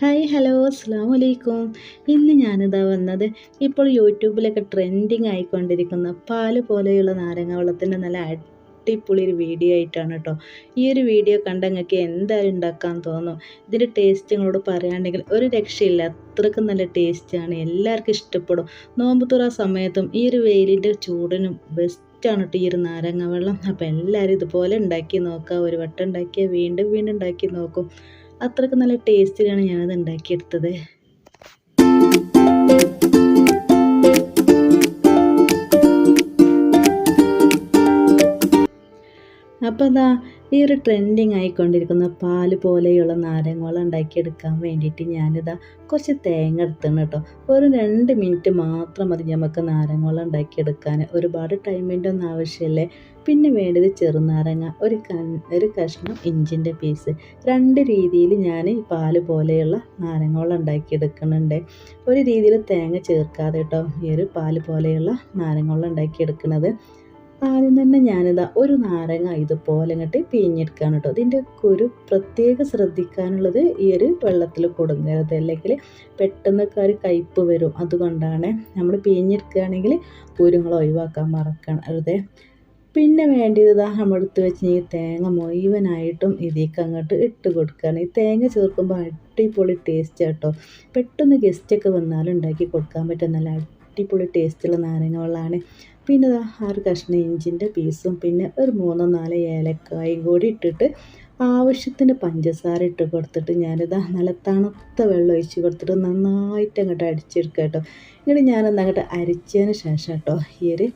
Hi hello അസ്സാം വലൈക്കും ഇന്ന് ഞാനിതാ വന്നത് ഇപ്പോൾ യൂട്യൂബിലൊക്കെ ട്രെൻഡിങ് ആയിക്കൊണ്ടിരിക്കുന്ന പാൽ പോലെയുള്ള നാരങ്ങ വെള്ളത്തിന്റെ നല്ല അടിപൊളി ഒരു വീഡിയോ ആയിട്ടാണ് കേട്ടോ. ഈ ഒരു വീഡിയോ കണ്ട നിങ്ങൾക്ക് എന്തായാലും ഉണ്ടാക്കാൻ തോന്നും ഇതിന്റെ ടേസ്റ്റ് നിങ്ങളോട് പറയുകയാണെങ്കിൽ ഒരു രക്ഷയില്ല. അത്രയ്ക്കും നല്ല ടേസ്റ്റാണ് എല്ലാവർക്കും ഇഷ്ടപ്പെടും. നോമ്പ് തുറ സമയത്തും ഈ ഒരു വെയിലിന്റെ ചൂടിനും ബെസ്റ്റ് ാണ് കേട്ടോ ഈ ഒരു നാരങ്ങ വെള്ളം. അപ്പോൾ എല്ലാവരും ഇതുപോലെ ഉണ്ടാക്കി നോക്കുക. ഒരു വട്ടം ഉണ്ടാക്കിയാൽ വീണ്ടും വീണ്ടും ഉണ്ടാക്കി നോക്കും. അത്രയ്ക്ക് നല്ല ടേസ്റ്റിലാണ് ഞാനത് ഉണ്ടാക്കിയെടുത്തത്. അപ്പോൾ എന്താ ഈ ഒരു ട്രെൻഡിങ് ആയിക്കൊണ്ടിരിക്കുന്ന പാൽ പോലെയുള്ള നാരങ്ങവെള്ളം ഉണ്ടാക്കിയെടുക്കാൻ വേണ്ടിയിട്ട് ഞാനിതാ കുറച്ച് തേങ്ങ എടുത്തണം കേട്ടോ. ഒരു രണ്ട് മിനിറ്റ് മാത്രം മതി നമുക്ക് നാരങ്ങവെള്ളം ഉണ്ടാക്കിയെടുക്കാൻ. ഒരുപാട് ടൈമിന്റെ ഒന്നും ആവശ്യമില്ലേ. പിന്നെ വേണ്ടത് ചെറുനാരങ്ങ ഒരു ക ഒരു കഷ്ണം ഇഞ്ചിന്റെ പീസ് രണ്ട് രീതിയിൽ ഞാൻ പാൽ പോലെയുള്ള നാരങ്ങവെള്ളം ഉണ്ടാക്കിയെടുക്കുന്നുണ്ട്. ഒരു രീതിയിൽ തേങ്ങ ചേർക്കാതെ കേട്ടോ ഈ ഒരു പാൽ പോലെയുള്ള നാരങ്ങവെള്ളം ഉണ്ടാക്കിയെടുക്കുന്നത്. ആദ്യം തന്നെ ഞാനിതാ ഒരു നാരങ്ങ ഇതുപോലെ ഇങ്ങോട്ട് പിഴിഞ്ഞെടുക്കുകയാണ് കേട്ടോ. ഇതിന്റെ ഒരു പ്രത്യേക ശ്രദ്ധിക്കാനുള്ളത് ഈ ഒരു വെള്ളത്തിൽ കൊടുങ്ങരുത്. അല്ലെങ്കിൽ പെട്ടെന്നൊക്കെ ഒരു കയ്പ്പ് വരും. അതുകൊണ്ടാണ് നമ്മൾ പിഴിഞ്ഞെടുക്കുകയാണെങ്കിൽ പൂരങ്ങൾ ഒഴിവാക്കാൻ മറക്കരുത്. പിന്നെ വേണ്ടത് ഇതാ നമ്മളെടുത്ത് വെച്ച് ഈ തേങ്ങ മുഴുവനായിട്ടും ഇതിലേക്ക് അങ്ങോട്ട് ഇട്ട് കൊടുക്കുകയാണ്. ഈ തേങ്ങ ചേർക്കുമ്പോൾ അടിപൊളി ടേസ്റ്റ് കേട്ടോ. പെട്ടെന്ന് ഗസ്റ്റൊക്കെ വന്നാലും ഉണ്ടാക്കി കൊടുക്കാൻ പറ്റുന്ന നല്ല അടിപൊളി ടേസ്റ്റുള്ള നാരങ്ങ പിന്നെ ആറ് കഷ്ണം ഇഞ്ചിന്റെ പീസും പിന്നെ ഒരു മൂന്നോ നാലോ ഏലക്കായും കൂടി ഇട്ടിട്ട് ആവശ്യത്തിന് പഞ്ചസാര ഇട്ട് കൊടുത്തിട്ട് ഞാനിതാ നല്ല തണുത്ത വെള്ളം ഒഴിച്ച് കൊടുത്തിട്ട് നന്നായിട്ട് അങ്ങോട്ട് അടിച്ചെടുക്കുക കേട്ടോ ഇങ്ങനെ ഞാനൊന്ന് അങ്ങോട്ട് അരിച്ചതിന് ശേഷം കേട്ടോ ഈ ഒരു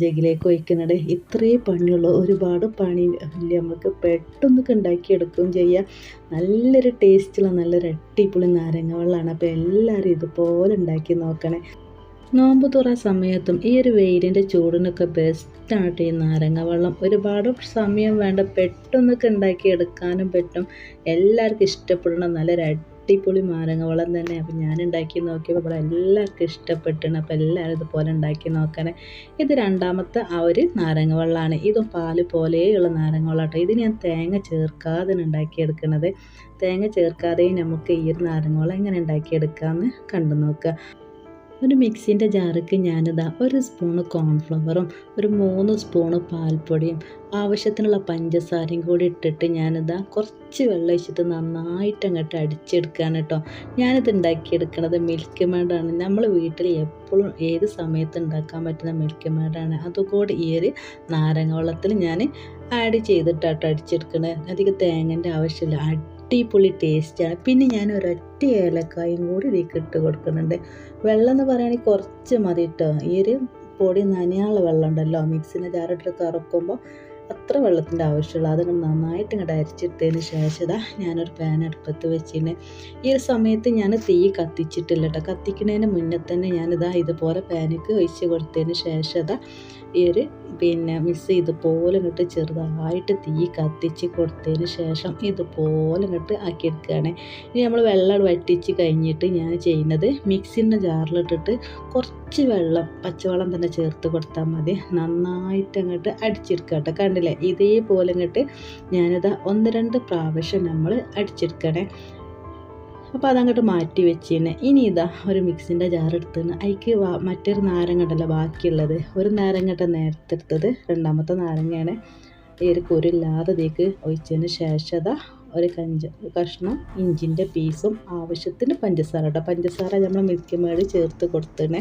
ജഗിലേക്ക് ഒഴിക്കുന്നത് ഇത്രയും പണിയുള്ളൂ. ഒരുപാട് പണി ഇല്ല. നമുക്ക് പെട്ടെന്നൊക്കെ ഉണ്ടാക്കിയെടുക്കുകയും ചെയ്യാം. നല്ലൊരു ടേസ്റ്റുള്ള നല്ലൊരു അടിപൊളി നാരങ്ങ വെള്ളമാണ് അപ്പോൾ എല്ലാവരും ഇതുപോലെ ഉണ്ടാക്കി നോക്കണേ. നോമ്പ് തുറ സമയത്തും ഈ ഒരു വെയിലിന്റെ ചൂടിനൊക്കെ ബെസ്റ്റാണ് ഈ നാരങ്ങ വെള്ളം ഒരുപാട് സമയം വേണ്ട പെട്ടെന്നൊക്കെ ഉണ്ടാക്കി എടുക്കാനും പറ്റും. എല്ലാവർക്കും ഇഷ്ടപ്പെടണം നല്ലൊരു അടിപൊളി നാരങ്ങ വെള്ളം തന്നെ അപ്പോൾ ഞാൻ ഉണ്ടാക്കി നോക്കിയപ്പോൾ ഇവിടെ എല്ലാവർക്കും ഇഷ്ടപ്പെട്ടാണ്. അപ്പോൾ എല്ലാവരും ഇതുപോലെ ഉണ്ടാക്കി നോക്കണേ. ഇത് രണ്ടാമത്തെ ആ ഒരു നാരങ്ങ വെള്ളമാണ് ഇതും പാൽ പോലെയുള്ള നാരങ്ങ വെള്ളം ഇത് ഞാൻ തേങ്ങ ചേർക്കാതെ ഉണ്ടാക്കിയെടുക്കണത്. തേങ്ങ ചേർക്കാതെയും നമുക്ക് ഈ ഒരു നാരങ്ങ വെള്ളം എങ്ങനെ ഉണ്ടാക്കിയെടുക്കാമെന്ന് കണ്ടു നോക്കുക. ഒരു മിക്സിന്റെ ജാറിക്ക് ഞാനിതാ ഒരു സ്പൂണ് കോൺഫ്ലവറും ഒരു മൂന്ന് സ്പൂണ് പാൽപ്പൊടിയും ആവശ്യത്തിനുള്ള പഞ്ചസാരയും കൂടി ഇട്ടിട്ട് ഞാനിതാ കുറച്ച് വെള്ളം ഒഴിച്ചിട്ട് നന്നായിട്ട് അങ്ങോട്ട് അടിച്ചെടുക്കുകയാണ് കേട്ടോ. ഞാനിത് ഉണ്ടാക്കിയെടുക്കുന്നത് മിൽക്ക് മേഡാണ് നമ്മൾ വീട്ടിൽ എപ്പോഴും ഏത് സമയത്ത് ഉണ്ടാക്കാൻ പറ്റുന്ന മിൽക്ക് മേഡാണ് അതുകൂടി ഈ ഒരു നാരങ്ങ വെള്ളത്തിൽ ഞാൻ ആഡ് ചെയ്തിട്ടാട്ടോ അടിച്ചെടുക്കണത് അധികം തേങ്ങന്റെ ആവശ്യമില്ല. അടിപൊളി ടേസ്റ്റാണ് പിന്നെ ഞാൻ ഒരൊറ്റ ഏലക്കായും കൂടി ഇതിലേക്ക് ഇട്ട് കൊടുക്കുന്നുണ്ട്. വെള്ളം എന്ന് പറയുകയാണെങ്കിൽ കുറച്ച് മതി കേട്ടോ ഈ ഒരു പൊടി നനയാനുള്ള വെള്ളം ഉണ്ടല്ലോ. മിക്സിന്റെ ജാറിട്ട് കറക്കുമ്പോൾ അത്ര വെള്ളത്തിന്റെ ആവശ്യമുള്ളൂ. അത് നന്നായിട്ട് ഇങ്ങോട്ട് അരിച്ചിട്ടതിന് ശേഷം ഇതാ ഞാനൊരു പാൻ അടുപ്പത്ത് വെച്ചിന്. ഈ ഒരു സമയത്ത് ഞാൻ തീ കത്തിച്ചിട്ടില്ല കേട്ടോ കത്തിക്കുന്നതിന് മുന്നേ തന്നെ ഞാനിതാ ഇതുപോലെ പാനിക്ക് ഒഴിച്ച് കൊടുത്തതിന് ശേഷം ഇതാ ഒരു പിന്നെ മിസ് ഇതുപോലെ ഇങ്ങോട്ട് ചെറുതായിട്ട് തീ കത്തിച്ച് കൊടുത്തതിന് ശേഷം ഇതുപോലെ ഇങ്ങോട്ട് ആക്കിയെടുക്കുകയാണ്. ഇനി നമ്മൾ വെള്ളം വറ്റിച്ച് കഴിഞ്ഞിട്ട് ഞാൻ ചെയ്യുന്നത് മിക്സിന്റെ ജാറിലിട്ടിട്ട് കുറച്ച് വെള്ളം പച്ചവെള്ളം തന്നെ ചേർത്ത് കൊടുത്താൽ മതി. നന്നായിട്ട് അങ്ങോട്ട് അടിച്ചെടുക്കുക കേട്ടോ. കണ്ടില്ലേ? ഇതേപോലെ ഇങ്ങോട്ട് ഞാനിത് ഒന്ന് രണ്ട് പ്രാവശ്യം നമ്മൾ അടിച്ചെടുക്കണേ അപ്പോൾ അതങ്ങോട്ട് മാറ്റി വെച്ചിന്. ഇനി ഇതാ ഒരു മിക്സിന്റെ ജാർ എടുത്തിന് അതിക്ക് മറ്റൊരു നാരങ്ങട്ടല്ല ബാക്കിയുള്ളത്. ഒരു നാരങ്ങട്ട നേരത്തെ എടുത്തത്. രണ്ടാമത്തെ നാരങ്ങയാണ്. ഈ ഒരു കുരില്ലാതെ ഇതിലേക്ക് ഒഴിച്ചതിന് ശേഷം അതാ ഒരു കഞ്ച കഷ്ണം ഇഞ്ചിന്റെ പീസും ആവശ്യത്തിന് പഞ്ചസാര കേട്ടോ പഞ്ചസാര നമ്മൾ മിൽക്ക് മേടി ചേർത്ത് കൊടുത്തേ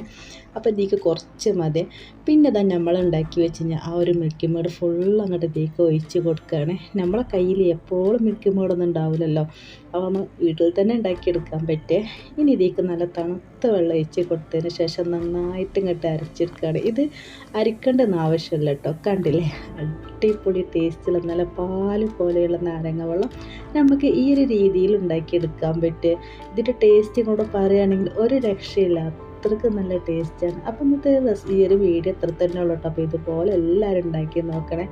അപ്പോൾ ഇതിലേക്ക് കുറച്ച് മതി. പിന്നെ ഇതാ നമ്മൾ ഉണ്ടാക്കി വെച്ച് കഴിഞ്ഞാൽ ആ ഒരു മിൽക്ക് മേട് ഫുൾ അങ്ങോട്ട് ഇതിലേക്ക് ഒഴിച്ച് കൊടുക്കുകയാണ് നമ്മളെ കയ്യിൽ എപ്പോഴും മിൽക്ക് മേടൊന്നും ഉണ്ടാവില്ലല്ലോ. അപ്പോൾ നമ്മൾ വീട്ടിൽ തന്നെ ഉണ്ടാക്കിയെടുക്കാൻ പറ്റേ. ഇനി ഇതിലേക്ക് നല്ല തണുത്ത വെള്ളം ഒഴിച്ച് കൊടുത്തതിന് ശേഷം നന്നായിട്ട് ഇങ്ങോട്ട് അരച്ചെടുക്കുകയാണ് ഇത് അരിക്കേണ്ടെന്ന് ആവശ്യമില്ല കേട്ടോ കണ്ടില്ലേ? അടിപൊളി ടേസ്റ്റുള്ള നല്ല പാൽ പോലെയുള്ള നാരങ്ങ വെള്ളം നമുക്ക് ഈ ഒരു രീതിയിൽ ഉണ്ടാക്കിയെടുക്കാൻ പറ്റും ഇതിന്റെ ടേസ്റ്റ് കൂടെ പറയുകയാണെങ്കിൽ ഒരു രക്ഷയില്ല. അത്രയ്ക്ക് നല്ല ടേസ്റ്റാണ് അപ്പം ഇന്നത്തെ ഈ ഒരു വീഡിയോ എത്ര തന്നെ ഉള്ളൂ കേട്ടോ അപ്പോൾ ഇതുപോലെ എല്ലാവരും ഉണ്ടാക്കി നോക്കണേ.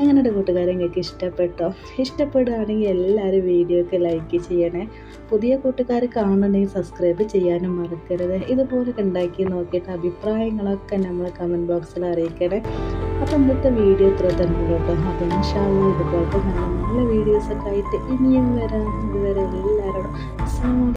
അങ്ങനെ കൂട്ടുകാരെ? നിങ്ങൾക്ക് ഇഷ്ടപ്പെട്ടോ? ഇഷ്ടപ്പെടുകയാണെങ്കിൽ എല്ലാവരും വീഡിയോ ഒക്കെ ലൈക്ക് ചെയ്യണേ. പുതിയ കൂട്ടുകാർ കാണണമെങ്കിൽ സബ്സ്ക്രൈബ് ചെയ്യാനും മറക്കരുത്. ഇതുപോലെ ഉണ്ടാക്കി നോക്കിയിട്ട് അഭിപ്രായങ്ങളൊക്കെ നമ്മൾ കമന്റ് ബോക്സിൽ അറിയിക്കണേ. അപ്പം ഇന്നത്തെ വീഡിയോ ഇത്ര തന്നെ കേട്ടോ. അപ്പം ഇൻഷാല്ല ഇതുപോലത്തെ നല്ല നല്ല വീഡിയോസൊക്കെ ആയിട്ട് ഇനിയും വരാം. ഇതുവരെ എല്ലാവരോടും